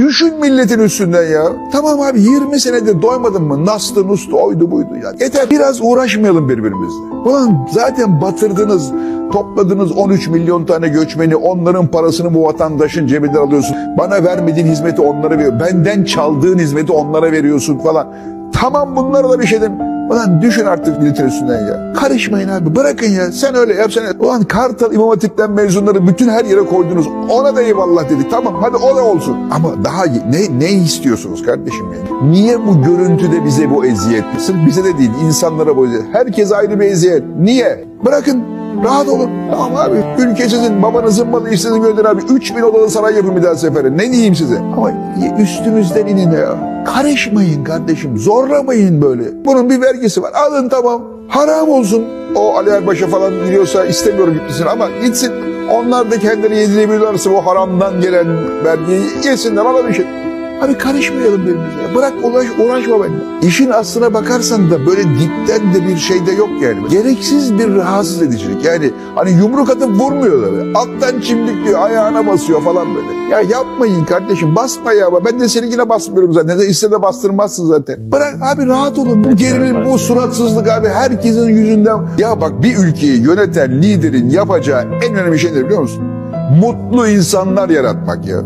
düşün milletin üstünden ya. Tamam abi 20 senedir doymadın mı? Nastı, nustu, oydu buydu ya. Yeter biraz uğraşmayalım birbirimizle. Ulan zaten batırdınız, topladınız 13 milyon tane göçmeni, onların parasını bu vatandaşın cebinden alıyorsun. Bana vermediğin hizmeti onlara veriyor. Benden çaldığın hizmeti onlara veriyorsun falan. Tamam bunlara da bir şey demiyorum. Ulan düşün artık milletin üstünden ya. Karışmayın abi bırakın ya. Sen öyle yap sen. Ulan Kartal İmam Hatip'ten mezunları bütün her yere koydunuz. Ona da eyvallah dedik. Tamam hadi o da olsun. Ama daha ne, ne istiyorsunuz kardeşim yani? Niye bu görüntüde bize bu eziyet? Sırf bize de değil insanlara bu eziyet. Herkes ayrı bir eziyet. Niye? Bırakın Rahat olun. Tamam abi. Ülke sizin, babanızın malı işsizin gönderin abi. 3000 odalı saray yapın bir daha sefere. Ne diyeyim size? Ama üstümüzden inin ya. Karışmayın kardeşim. Zorlamayın böyle. Bunun bir vergisi var. Alın tamam. Haram olsun. O Ali Erbaş'a falan gidiyorsa istemiyorum gitmesin ama gitsin. Onlar da kendileri yedirebilirlerse o haramdan gelen vergiyi yesinler. Ona bir. Abi karışmayalım birbirimize. Bırak uğraş, uğraşma benimle. İşin aslına bakarsan da böyle dipten de bir şey de yok yani. Gereksiz bir rahatsız edicilik. Yani hani yumruk atıp vurmuyor da böyle. Alttan çimdikliyor, ayağına basıyor falan böyle. Ya yapmayın kardeşim basma ya. Ben de seninkine basmıyorum zaten. Ne iste de bastırmazsın zaten. Bırak abi rahat olun. Bu gerilim, bu suratsızlık abi herkesin yüzünden. Ya bak bir ülkeyi yöneten liderin yapacağı en önemli şey ne biliyor musun? Mutlu insanlar yaratmak ya.